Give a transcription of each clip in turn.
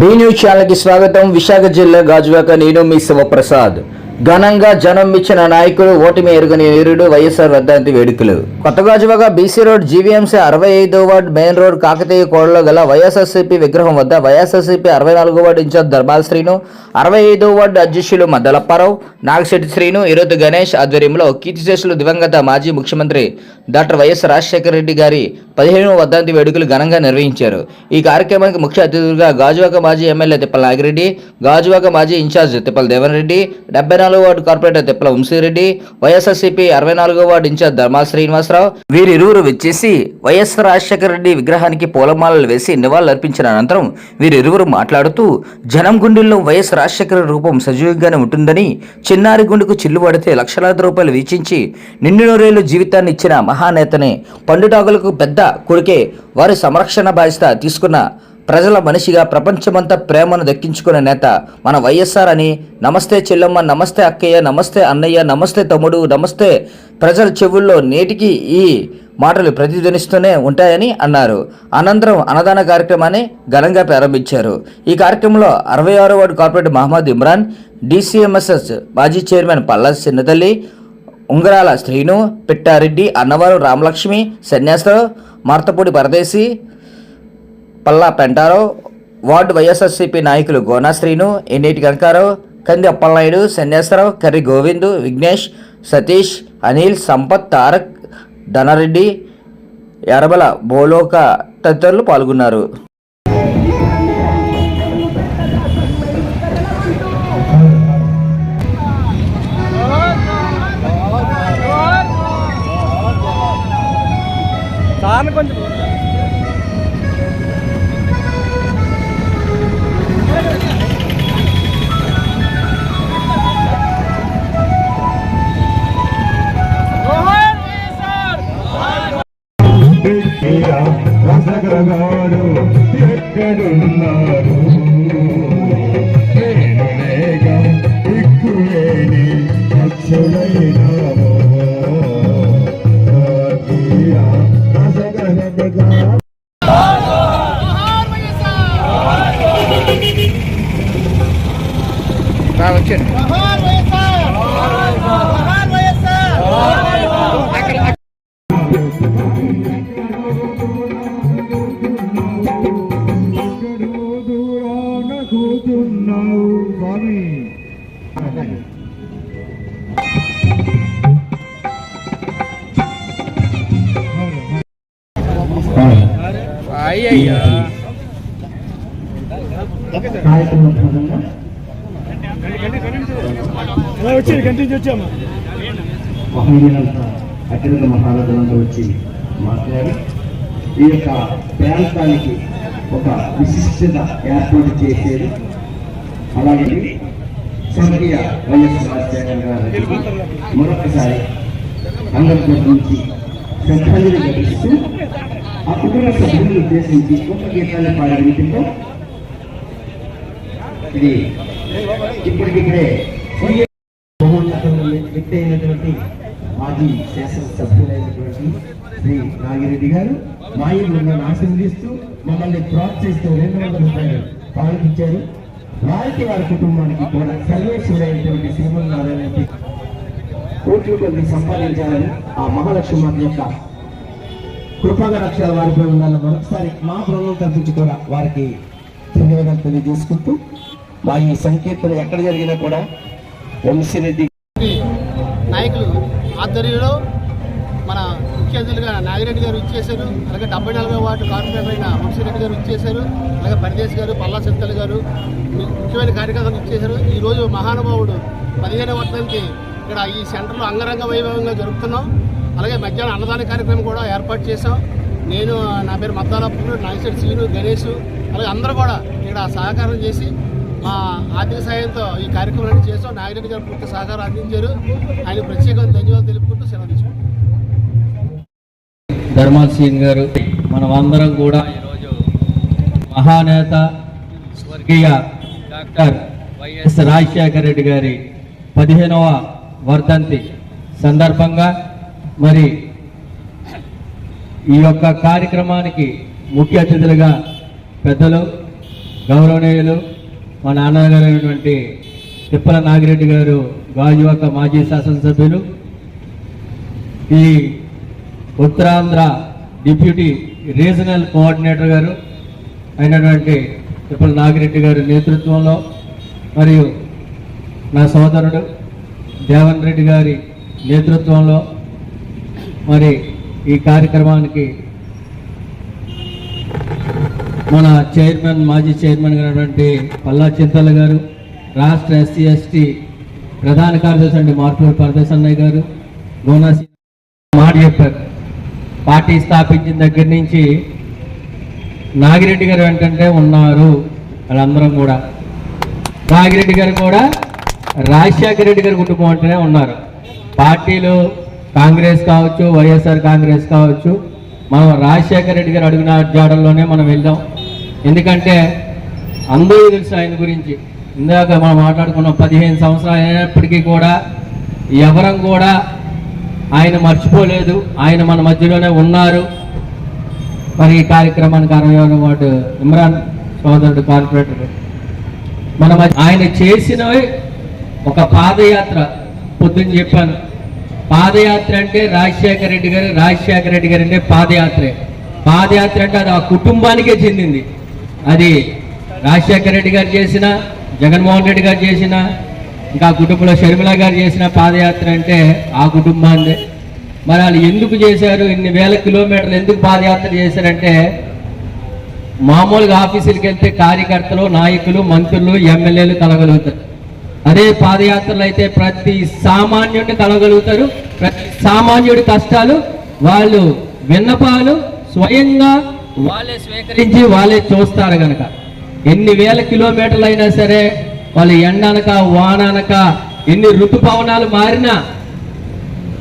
Be news ఛానల్కి స్వాగతం. విశాఖ జిల్లా గాజువాక నేను మీ శివప్రసాద్. ఘనంగా జనం ఇచ్చిన నాయకుడు ఓటమి ఎరుగని వీరుడు వైఎస్ఆర్ రద్దాంతి వేడుకలు. కొత్త గాజువాక బీసీ రోడ్ జీవీఎంసీ అరవై ఐదో వార్డ్ మెయిన్ రోడ్ కాకతీయ కోడలో గల వైఎస్ఆర్సీపీ విగ్రహం వద్ద వైఎస్ఆర్సీపీ అరవై నాలుగో వార్డు ఇన్ఛార్జ్ ధర్మాల శ్రీను అరవై ఐదో వార్డు అధ్యక్షులు మద్దలప్పారావు నాగశెట్టి శ్రీను ఇరుద్దు గణేష్ ఆధ్వర్యంలో కీర్తిశేషులు దివంగత మాజీ ముఖ్యమంత్రి డాక్టర్ వైఎస్ రాజశేఖర రెడ్డి గారి పదిహేనవ వర్ధంతి వేడుకలు ఘనంగా నిర్వహించారు. ఈ కార్యక్రమానికి ముఖ్య అతిథులుగా గాజువాక మాజీ ఎమ్మెల్యే తిప్పల నాగిరెడ్డి గాజువాక మాజీ ఇన్ఛార్జ్ తిప్పల దేవన్ రెడ్డి డెబ్బై నాలుగో ward corporator Tippala Vamsireddy YSRCP అరవై నాలుగో వార్డు ఇన్ఛార్జ్ ధర్మాల శ్రీనివాసరావు. వీరిరువురు వచ్చేసి వైఎస్ రాజశేఖర రెడ్డి విగ్రహానికి పూలమాలలు వేసి నివాళులర్పించిన అనంతరం వీరిరువురు మాట్లాడుతూ జనం గుండెల్లో వైఎస్ రాజశేఖర రూపం సజీవంగానే ఉంటుందని చిన్నారి గుండెకు చిల్లు పడితే లక్షలాది రూపాయలు వీచించి నిండు నూరేళ్ళు జీవితాన్ని ఇచ్చిన మహానేతనే పండుటాకులకు పెద్ద కొడుకే వారి సంరక్షణ బాధ్యత తీసుకున్న ప్రజల మనిషిగా ప్రపంచమంతా ప్రేమను దక్కించుకునే నేత మన వైఎస్ఆర్ అని నమస్తే చెల్లమ్మ నమస్తే అక్కయ్య నమస్తే అన్నయ్య నమస్తే తమ్ముడు నమస్తే ప్రజల చెవుల్లో నేటికి ఈ మాటలు ప్రతిధ్వనిస్తూనే ఉంటాయని అన్నారు. అనంతరం అన్నదాన కార్యక్రమాన్ని ఘనంగా ప్రారంభించారు. ఈ కార్యక్రమంలో అరవై ఆరో ward corporator Mohammed Imran DCMSS మాజీ చైర్మన్ పల్లా చిన్నతల్లి ఉంగరాల శ్రీను పిట్టారెడ్డి అన్నవరం రామలక్ష్మి సన్యాసరావు మార్తపూడి పరదేశి పల్లా పెంటారావు వార్డు వైఎస్ఆర్సీపీ నాయకులు గోనాశ్రీను ఎన్నిటి కనకారావు కంది అప్పలనాయుడు సన్యాసరావు కర్రి గోవిందు విఘ్నేష్ సతీష్ అనిల్ సంపత్ తారక్ ధనారెడ్డి ఎరబల బోలోక తదితరులు పాల్గొన్నారు. ఎక్కడున్నారు నేను లేక దిక్కులేని పక్షులైనాము ఎక్కిరా కూతున్నావు స్వామి. అయ్యయ్యా. వచ్చి కంటిన్యూ వచ్చామా మహనీయులంతా అత్యంత మహారాజులంతా వచ్చి మాట్లాడి ఈ యొక్క ప్రాంతానికి ఒక విశిష్టత ఏర్పాటు చేసేది అలాగే స్వర్గీయ వైఎస్ రాజశేఖర్ గారు మరొకసారి అందరి నుంచి శ్రద్ధాంజలి ఘటిస్తూ ఆ కుటుంబ సభ్యులను ఉద్దేశించి ఒక గీతాన్ని పాడే వీటితో ఇది ఇప్పటికిప్పుడే మహోన్నతమైన మాజీ శాసనసభ్యులైనటువంటి శ్రీ నాగిరెడ్డి గారు మాయ బృందాన్ని ఆశీర్వదిస్తూ మమ్మల్ని ప్రోత్సహిస్తూ రెండు వందల రూపాయలు పాల్పించారు వారికి వారి కుటుంబానికి కూడా సర్వేశ్వరైనటువంటి శ్రీమన్నారాయణకి కోట్లు కొద్ది సంపాదించాలని ఆ మహాలక్ష్మి యొక్క కృపగా రక్షణ వారిపై ఉండాలని మరొకసారి మా బృందం తరఫుంచి కూడా వారికి ధన్యవాదాలు తెలియజేసుకుంటూ మా ఈ సంకీర్తన ఎక్కడ జరిగినా కూడా వంశీరెడ్డి నాయకులు ఆధ్వర్యంలో ముఖ్య అతిథులుగా నాగిరెడ్డి గారు ఇచ్చేశారు అలాగే డెబ్బై నాలుగో వార్డు కార్పొరేటర్ అయిన మున్సిరెడ్డి గారు ఇచ్చేశారు అలాగే పనిదేశ్ గారు పల్లా చింతలు గారు ముఖ్యమైన కార్యకర్తలు ఇచ్చేశారు. ఈరోజు మహానుభావుడు పదిహేను వర్షానికి ఇక్కడ ఈ సెంటర్లో అంగరంగ వైభవంగా జరుపుతున్నాం. అలాగే మధ్యాహ్నం అన్నదాన కార్యక్రమం కూడా ఏర్పాటు చేశాం. నేను నా పేరు మద్దాలప్పుడు నాగేశ్వర సీను గణేష్ అలాగే అందరూ కూడా ఇక్కడ సహకారం చేసి మా ఆర్థిక సాయంతో ఈ కార్యక్రమాన్ని చేసాం నాగిరెడ్డి గారు పూర్తి సహకారం అందించారు. ఆయన ప్రత్యేకంగా ధన్యవాదాలు తెలుపుకుంటూ సెలవు తీసుకుంటాం ధర్మాల్ సింగ్ గారు మనమందరం కూడా ఈరోజు మహానేత స్వర్గీయ డాక్టర్ వైఎస్ రాజశేఖర రెడ్డి గారి పదిహేనవ వర్ధంతి సందర్భంగా మరి ఈ యొక్క కార్యక్రమానికి ముఖ్య అతిథులుగా పెద్దలు గౌరవనీయులు మా నాన్నగారు అయినటువంటి తిప్పల నాగిరెడ్డి గారు గాజువాక మాజీ శాసనసభ్యులు ఈ ఉత్తరాంధ్ర డిప్యూటీ రీజనల్ కోఆర్డినేటర్ గారు అయినటువంటి తిప్పల నాగిరెడ్డి గారి నేతృత్వంలో మరియు నా సోదరుడు దేవన్ రెడ్డి గారి నేతృత్వంలో మరి ఈ కార్యక్రమానికి మన చైర్మన్ మాజీ చైర్మన్ గారైనటువంటి పల్లా చింతల గారు రాష్ట్ర ఎస్సీ ఎస్టీ ప్రధాన కార్యదర్శి అండి మార్పుల పరదేశ్ అన్నయ్య గారు గోనా మాట చెప్పారు. పార్టీ స్థాపించిన దగ్గర నుంచి నాగిరెడ్డి గారు ఏంటంటే ఉన్నారు వాళ్ళందరం కూడా. నాగిరెడ్డి గారు కూడా రాజశేఖర రెడ్డి గారి కుటుంబం అంటేనే ఉన్నారు. పార్టీలు కాంగ్రెస్ కావచ్చు వైఎస్ఆర్ కాంగ్రెస్ కావచ్చు మనం రాజశేఖర రెడ్డి గారు అడిగిన జాడల్లోనే మనం వెళ్దాం. ఎందుకంటే అందరూ తెలుసు ఆయన గురించి. ఇందాక మనం మాట్లాడుకున్న పదిహేను సంవత్సరాలు అయినప్పటికీ కూడా ఎవరం కూడా ఆయన మర్చిపోలేదు. ఆయన మన మధ్యలోనే ఉన్నారు. మరి ఈ కార్యక్రమానికి అరవై వాడు ఇమ్రాన్ సోదరుడు కార్పొరేటర్ మన ఆయన చేసినవి ఒక పాదయాత్ర. పొద్దున్న చెప్పాను. పాదయాత్ర అంటే రాజశేఖర రెడ్డి గారు రాజశేఖర రెడ్డి గారు అంటే పాదయాత్రే. పాదయాత్ర అంటే అది ఆ కుటుంబానికే చెందింది. అది రాజశేఖర రెడ్డి గారు చేసిన జగన్మోహన్ రెడ్డి గారు చేసిన ఇంకా కుటుంబంలో షర్మిల గారు చేసిన పాదయాత్ర అంటే ఆ కుటుంబాన్ని. మరి వాళ్ళు ఎందుకు చేశారు? ఇన్ని వేల కిలోమీటర్లు ఎందుకు పాదయాత్ర చేశారంటే మామూలుగా ఆఫీసులకు వెళ్తే కార్యకర్తలు నాయకులు మంత్రులు ఎమ్మెల్యేలు కలగలుగుతారు. అదే పాదయాత్రలు అయితే ప్రతి సామాన్యుడిని కలగలుగుతారు. ప్రతి సామాన్యుడి కష్టాలు వాళ్ళు విన్నపాలు స్వయంగా వాళ్ళే స్వీకరించి వాళ్ళే చూస్తారు కనుక ఎన్ని వేల కిలోమీటర్లు అయినా సరే వాళ్ళు ఎండనక వాననక ఎన్ని ఋతుపవనాలు మారినా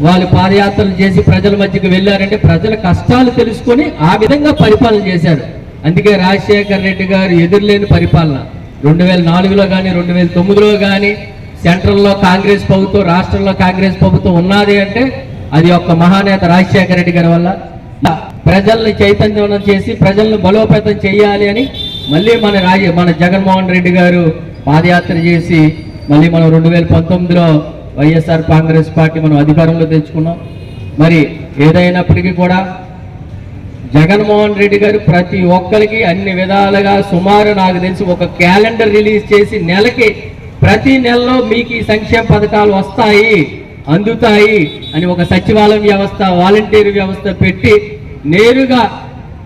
వాళ్ళు పాదయాత్రలు చేసి ప్రజల మధ్యకి వెళ్ళారంటే ప్రజల కష్టాలు తెలుసుకొని ఆ విధంగా పరిపాలన చేశారు అందుకే రాజశేఖర్ రెడ్డి గారు ఎదురులేని పరిపాలన. రెండు వేల నాలుగులో కానీ రెండు వేల తొమ్మిదిలో కానీ సెంట్రల్లో కాంగ్రెస్ ప్రభుత్వం రాష్ట్రంలో కాంగ్రెస్ ప్రభుత్వం ఉన్నది అంటే అది ఒక మహానేత రాజశేఖర రెడ్డి గారి వల్ల. ప్రజల్ని చైతన్యవనం చేసి ప్రజల్ని బలోపేతం చేయాలి అని మళ్ళీ మన రాజ మన జగన్మోహన్ రెడ్డి గారు పాదయాత్ర చేసి మళ్ళీ మనం రెండు వేల పంతొమ్మిదిలో వైఎస్ఆర్ కాంగ్రెస్ పార్టీ మనం అధికారంలో తెచ్చుకున్నాం. మరి ఏదైనప్పటికీ కూడా జగన్మోహన్ రెడ్డి గారు ప్రతి ఒక్కరికి అన్ని విధాలుగా సుమారు నాకు తెలిసి ఒక క్యాలెండర్ రిలీజ్ చేసి నెలకి ప్రతి నెలలో మీకు ఈ సంక్షేమ పథకాలు వస్తాయి అందుతాయి అని ఒక సచివాలయం వ్యవస్థ వాలంటీర్ వ్యవస్థ పెట్టి నేరుగా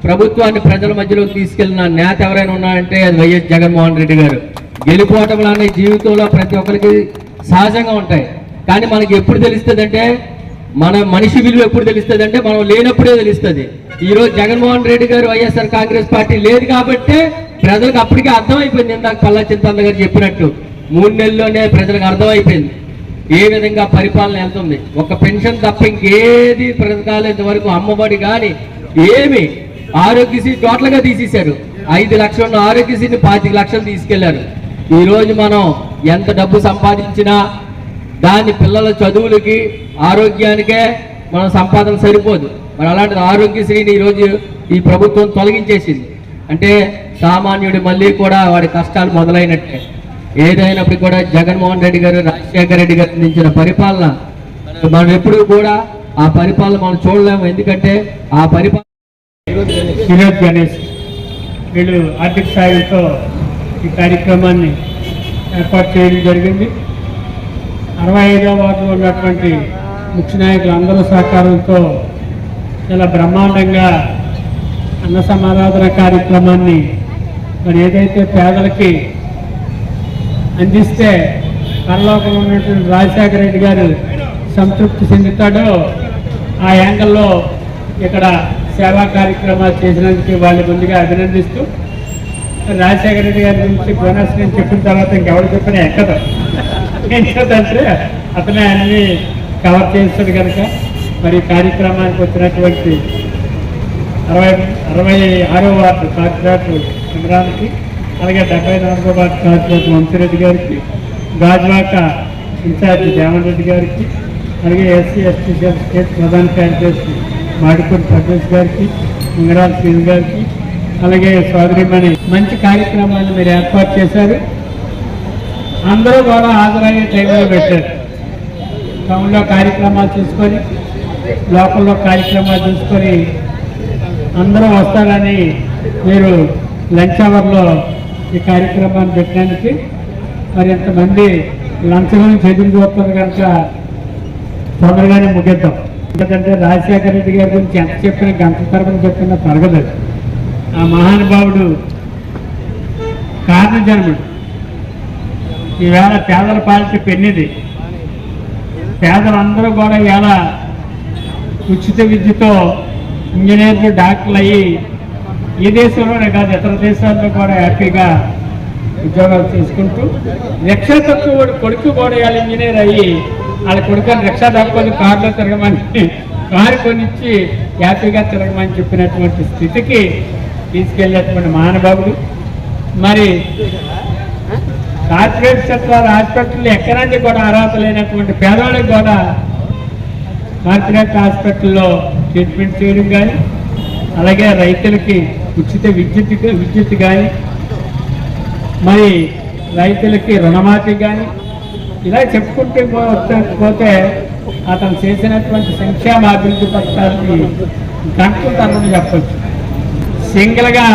ప్రభుత్వాన్ని ప్రజల మధ్యలోకి తీసుకెళ్ళిన నేత ఎవరైనా ఉన్నారంటే అది వైఎస్ జగన్మోహన్ రెడ్డి గారు. గెలిపోవటం అనే జీవితంలో ప్రతి ఒక్కరికి సహజంగా ఉంటాయి. కానీ మనకి ఎప్పుడు తెలుస్తుంది అంటే మన మనిషి విలువ ఎప్పుడు తెలుస్తుంది అంటే మనం లేనప్పుడే తెలుస్తుంది. ఈ రోజు జగన్మోహన్ రెడ్డి గారు వైఎస్ఆర్ కాంగ్రెస్ పార్టీ లేదు కాబట్టి ప్రజలకు అప్పటికే అర్థమైపోయింది ఇందాక పల్లా చింతన్న గారు చెప్పినట్టు. మూడు నెలల్లోనే ప్రజలకు అర్థమైపోయింది. ఏ విధంగా పరిపాలన వెళ్తుంది? ఒక పెన్షన్ తప్ప ఇంకేది పథకాలు ఇంతవరకు అమ్మబడి కానీ ఏమి. ఆరోగ్యశ్రీ టోటల్గా తీసేశారు. ఐదు లక్షలు ఉన్న ఆరోగ్యశ్రీని పాతిక లక్షలు తీసుకెళ్ళారు. ఈరోజు మనం ఎంత డబ్బు సంపాదించినా దాన్ని పిల్లల చదువులకి ఆరోగ్యానికే మన సంపాదన సరిపోదు. మరి అలాంటిది ఆరోగ్యశ్రీని ఈరోజు ఈ ప్రభుత్వం తొలగించేసింది. అంటే సామాన్యుడు మళ్ళీ కూడా వాడి కష్టాలు మొదలైనట్టే. ఏదైనప్పటికీ కూడా జగన్మోహన్ రెడ్డి గారు రాజశేఖర రెడ్డి గారు అందించిన పరిపాలన మనం ఎప్పుడు కూడా ఆ పరిపాలన మనం చూడలేము. ఎందుకంటే ఆ పరిపాలన గణేష్ వీళ్ళు ఆర్థిక సాయంతో ఈ కార్యక్రమాన్ని ఏర్పాటు చేయడం జరిగింది. అరవై ఐదో వార్డులో ఉన్నటువంటి ముఖ్య నాయకులు అందరూ సహకారంతో చాలా బ్రహ్మాండంగా అన్న సమారాధన కార్యక్రమాన్ని మరి ఏదైతే పేదలకి అందిస్తే పరలోకంలో ఉన్నటువంటి రాజశేఖర రెడ్డి గారు సంతృప్తి చెందుతాడో ఆ యాంగిల్లో ఇక్కడ సేవా కార్యక్రమాలు చేసినందుకు వాళ్ళు ముందుగా అభినందిస్తూ రాజశేఖర రెడ్డి గారి గురించి బోనస్ నేను చెప్పిన తర్వాత ఇంకెవరు చెప్పినా ఎక్కదు. ఎందుకంటే అతనే అన్ని కవర్ చేస్తాడు కనుక మరి కార్యక్రమానికి వచ్చినటువంటి అరవై అరవై ఆరో వార్డు కార్పొరేటర్ ఇమ్రాన్కి అలాగే డెబ్బై నాలుగో వార్డు కార్పొరేటర్ వంశీరెడ్డి గారికి గాజువాక ఇన్ఛార్జ్ దేవన్ రెడ్డి గారికి అలాగే ఎస్సీ ఎస్టీ స్టేట్ ప్రధాన కార్యదర్శి మాడిపూడి ప్రదేశ్ గారికి ఉంగరాల శ్రీను గారికి అలాగే సోదరిమణి మంచి కార్యక్రమాన్ని మీరు ఏర్పాటు చేశారు. అందరూ కూడా హాజరయ్యే టైంలో పెట్టారు. టౌన్లో కార్యక్రమాలు చూసుకొని లోకల్లో కార్యక్రమాలు చూసుకొని అందరూ వస్తారని మీరు లంచ్ అవర్లో ఈ కార్యక్రమాన్ని పెట్టడానికి మరి ఎంతమంది లంచ్ గురించి ఎదురు చూస్తారు కనుక తొందరగానే ముగిద్దాం. ఎందుకంటే రాజశేఖర రెడ్డి గారి గురించి ఎంత చెప్పినా గంట తరపున చెప్పినా తరగదు ఆ మహానుభావుడు కారణజన్ముడు ఈవేళ పేదల పాలిటీ పెన్నిది. పేదలందరూ కూడా ఇలా ఉచిత విద్యతో ఇంజనీర్లు డాక్టర్లు అయ్యి ఈ దేశంలోనే కాదు ఇతర దేశాల్లో కూడా హ్యాపీగా ఉద్యోగాలు చేసుకుంటూ రిక్షా తక్కువ కొడుకు కూడా ఇవాళ ఇంజనీర్ అయ్యి వాళ్ళ కొడుకుని రిక్షా తక్కువ కారులో తిరగమని కారు కొనిచ్చి హ్యాపీగా తిరగమని చెప్పినటువంటి స్థితికి తీసుకెళ్ళేటువంటి మహానుభావులు. మరి కార్పొరేట్ సెక్టర్ హాస్పిటల్ ఎక్కడానికి కూడా అర్హత లేనటువంటి పేదవాళ్ళకి కూడా కార్పొరేట్ హాస్పిటల్లో ట్రీట్మెంట్ చేయడం కానీ అలాగే రైతులకి ఉచిత విద్యుత్ విద్యుత్ కానీ మరి రైతులకి రుణమాఫీ కానీ ఇలా చెప్పుకుంటే పోతే పోతే అతను చేసినటువంటి సంక్షేమ అభివృద్ధి పథకాలని గంటలు చెప్పచ్చు. సింగిల్గా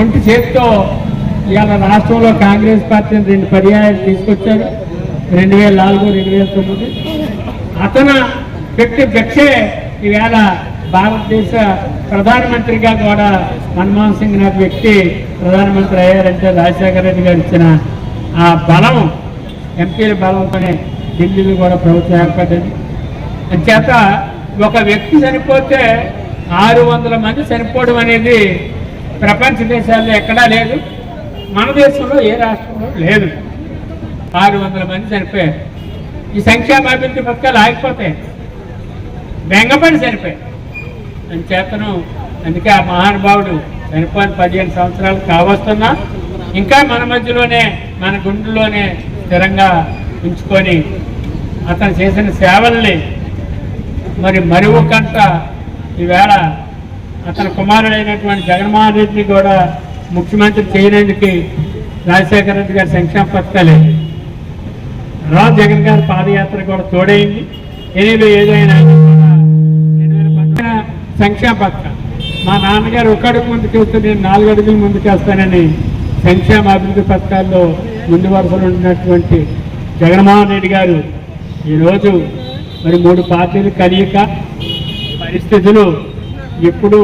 ఒంటి చేతితో ఇవాళ రాష్ట్రంలో కాంగ్రెస్ పార్టీని రెండు పర్యాయాలు తీసుకొచ్చారు. రెండు వేల నాలుగు రెండు వేల తొమ్మిది. అతను వ్యక్తి భిక్షే ఈవేళ భారతదేశ ప్రధానమంత్రిగా కూడా మన్మోహన్ సింగ్ నాటి వ్యక్తి ప్రధానమంత్రి అయ్యారంటే రాజశేఖర రెడ్డి గారు ఇచ్చిన ఆ బలం ఎంపీల బలంతోనే ఢిల్లీలో కూడా ప్రభుత్వం ఏర్పడ్డది అంచేత ఒక వ్యక్తి చనిపోతే ఆరు వందల మంది చనిపోవడం అనేది ప్రపంచ దేశాల్లో ఎక్కడా లేదు. మన దేశంలో ఏ రాష్ట్రంలో లేదు. ఆరు వందల మంది చనిపోయారు. ఈ సంక్షేమాభివృద్ధి పథకాలు ఆగిపోతాయి. బెంగపడి చనిపోయాయి అని చేతను అందుకే ఆ మహానుభావుడు చనిపోయిన పదిహేను సంవత్సరాలు కావస్తున్నా ఇంకా మన మధ్యలోనే మన గుండెలోనే స్థిరంగా ఉంచుకొని అతను చేసిన సేవల్ని మరి మరువు కంట ఈవేళ అతని కుమారుడైనటువంటి జగన్మోహన్ రెడ్డిని కూడా ముఖ్యమంత్రి చేయడానికి రాజశేఖర రెడ్డి గారి సంక్షేమ పథకాలే రా జగన్ గారి పాదయాత్ర కూడా తోడైంది. ఎనిమిది ఏదైనా సంక్షేమ పథకం. మా నాన్నగారు ఒకడుగు ముందుకు వెళ్తే నేను నాలుగు అడుగులు ముందుకు వేస్తానని సంక్షేమ అభివృద్ధి పథకాల్లో ముందు వరుసలో ఉన్నటువంటి జగన్మోహన్ రెడ్డి గారు ఈరోజు మరి మూడు పార్టీలు కలియక పరిస్థితులు ఎప్పుడు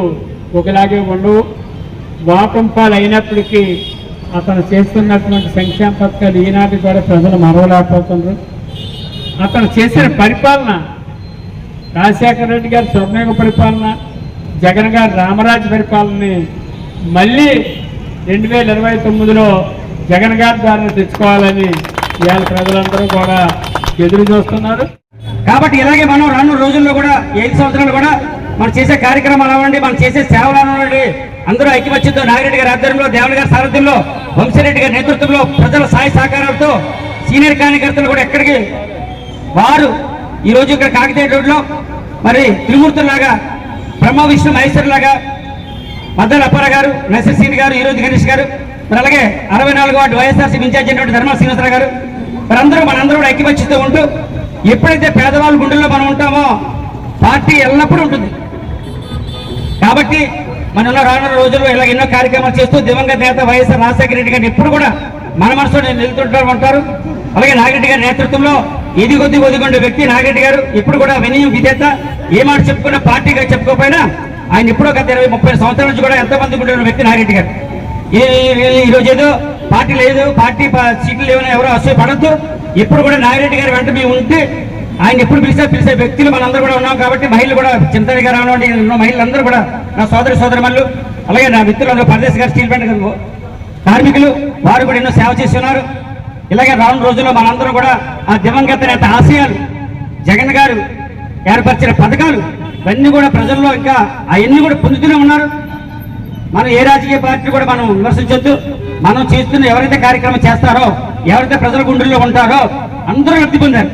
ఒకలాగే ఉండవు. వాకంపాలు అయినప్పటికీ అతను చేస్తున్నటువంటి సంక్షేమ పథకాలు ఈనాటి కూడా ప్రజలు మరవలేకపోతున్నారు. అతను చేసిన పరిపాలన రాజశేఖర రెడ్డి గారి స్వర్ణయుగ పరిపాలన జగన్ గారి రామరాజు పరిపాలనని మళ్ళీ రెండు వేల ఇరవై తొమ్మిదిలో జగన్ గారి ద్వారా తెచ్చుకోవాలని ఇవాళ ప్రజలందరూ కూడా ఎదురు చూస్తున్నారు. కాబట్టి ఇలాగే మనం రాను రోజుల్లో కూడా ఐదు సంవత్సరాలు కూడా మనం చేసే కార్యక్రమాలు అవ్వండి మనం చేసే సేవలు అవ్వండి. అందరూ ఐక్యమత్యంతో నాగిరెడ్డి గారి ఆధ్వర్యంలో దేవుని గారి సారథ్యంలో వంశీరెడ్డి గారి నేతృత్వంలో ప్రజల సాయ సహకారాలతో సీనియర్ కార్యకర్తలు కూడా ఎక్కడికి వారు ఈ రోజు ఇక్కడ కాకతీయ రోడ్లో మరి త్రిమూర్తులాగా బ్రహ్మ విష్ణు మహేశ్వరులాగా మద్దల గారు నసీర్ సీని గారు ఈరోజు గణేష్ గారు మరి అలాగే అరవై నాలుగు వార్డు వైఎస్ఆర్సీ ఇన్ఛార్జ్ అయినటువంటి ధర్మా శ్రీనివాసరావు గారు మరి అందరూ మనందరూ కూడా ఐక్యమత్యంతో ఉంటూ ఎప్పుడైతే పేదవాళ్ళ గుండెల్లో మనం ఉంటామో పార్టీ ఎల్లప్పుడూ ఉంటుంది. కాబట్టి మన రానున్న రోజుల్లో ఇలా ఎన్నో కార్యక్రమాలు చేస్తూ దివంగత నేత వైఎస్ఆర్ రాజశేఖర రెడ్డి గారిని ఎప్పుడు కూడా మన మనసులో నిలుతుంటూ ఉంటారు. అలాగే నాగిరెడ్డి గారి నేతృత్వంలో ఇది కొద్ది ఒదిగొండే వ్యక్తి నాగిరెడ్డి గారు ఇప్పుడు కూడా వినయం విధేత. ఏ మాట చెప్పుకున్న పార్టీగా చెప్పుకోకపోయినా ఆయన ఇప్పుడు గత ఇరవై ముప్పై సంవత్సరాల నుంచి కూడా ఎంతమంది ఉండే వ్యక్తి నాగిరెడ్డి గారు. ఈరోజు ఈ- ఏదో పార్టీ లేదు పార్టీ సీట్లు లేవని ఎవరో అసూయ పడద్దు ఇప్పుడు కూడా నాగిరెడ్డి గారి వెంట మేము ఉంటే ఆయన ఎప్పుడు పిలిస్తే పిలిచే వ్యక్తులు మనందరూ కూడా ఉన్నాం కాబట్టి మహిళలు కూడా చింతని గారు అవనండి మహిళలందరూ కూడా నా సోదరి సోదరుమల్లు అలాగే నా మిత్రులందరూ పరదేశ్ గారు స్టీల్ ప్లాంట్ కార్మికులు వారు కూడా ఎన్నో సేవ చేస్తున్నారు. ఇలాగే రాను రోజుల్లో మనందరం కూడా ఆ దివంగత నేత ఆశయాలు జగన్ గారు ఏర్పరిచిన పథకాలు ఇవన్నీ కూడా ప్రజల్లో ఇంకా అవన్నీ కూడా పొందుతూనే ఉన్నారు. మనం ఏ రాజకీయ పార్టీ కూడా మనం విమర్శించొద్దు. మనం చేస్తున్న ఎవరైతే కార్యక్రమం చేస్తారో ఎవరైతే ప్రజల గుండెల్లో ఉంటారో అందరూ లబ్ధి పొందారు